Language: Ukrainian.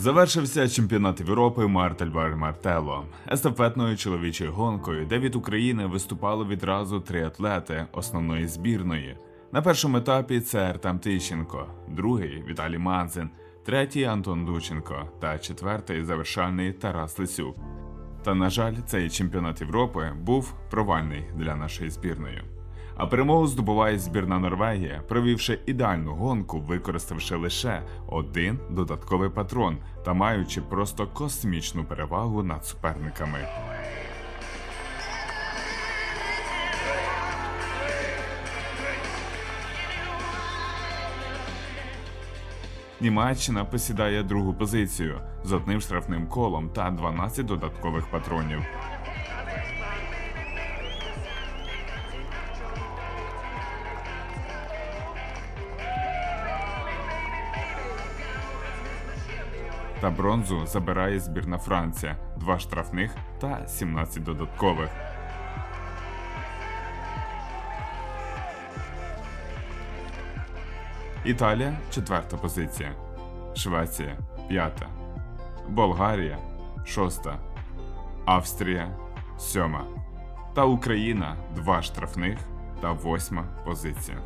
Завершився чемпіонат Європи Мартельбар Мартело естафетною чоловічою гонкою, де від України виступало відразу три атлети основної збірної. На першому етапі це Артем Тищенко, другий Віталій Манзин, третій Антон Дученко та четвертий завершальний Тарас Лисюк. Та на жаль, цей чемпіонат Європи був провальний для нашої збірної. А перемогу здобуває збірна Норвегія, провівши ідеальну гонку, використавши лише один додатковий патрон та маючи просто космічну перевагу над суперниками. Німеччина посідає другу позицію з одним штрафним колом та 12 додаткових патронів. Та бронзу забирає збірна Франція, два штрафних та 17 додаткових. Італія четверта позиція, Швеція п'ята, Болгарія шоста, Австрія сьома. Та Україна два штрафних та восьма позиція.